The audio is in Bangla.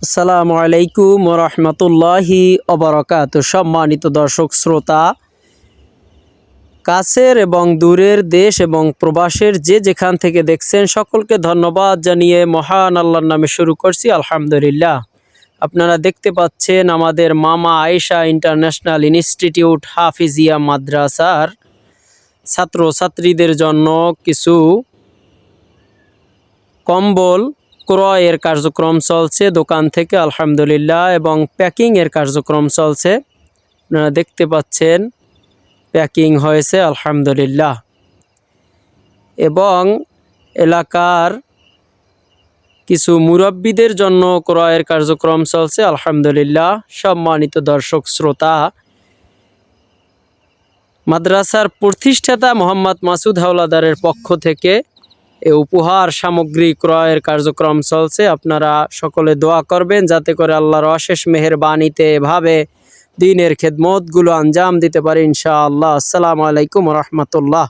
আসসালামু আলাইকুম রহমতুল্লাহি অবরকাত সম্মানিত দর্শক, শ্রোতা, কাছের এবং দূরের দেশ এবং প্রবাসের যে যেখান থেকে দেখছেন, সকলকে ধন্যবাদ জানিয়ে মহান আল্লাহর নামে শুরু করছি। আলহামদুলিল্লাহ। আপনারা দেখতে পাচ্ছেন আমাদের মামা আয়েশা ইন্টারন্যাশনাল ইনস্টিটিউট হাফিজিয়া মাদ্রাসার ছাত্র ছাত্রীদের জন্য কিছু কম্বল ক্রয়ের কার্যক্রম চলছে, দোকান থেকে আলহামদুলিল্লাহ, এবং প্যাকিংয়ের কার্যক্রম চলছে। আপনারা দেখতে পাচ্ছেন, প্যাকিং হয়েছে, আলহামদুলিল্লাহ। এবং এলাকার কিছু মুরব্বীদের জন্য ক্রয়ের কার্যক্রম চলছে, আলহামদুলিল্লাহ। সম্মানিত দর্শক, শ্রোতা, মাদ্রাসার প্রতিষ্ঠাতা মোহাম্মদ মাসুদ হাওলাদারের পক্ষ থেকে এ উপহার সামগ্রী ক্রয়ের কার্যক্রম চলছে। আপনারা সকলে দোয়া করবেন যাতে করে আল্লাহর অশেষ মেহেরবানিতে এভাবে দিনের খেদমতগুলো আঞ্জাম দিতে পারে ইনশাআল্লাহ। আসসালামু আলাইকুম রহমতুল্লাহ।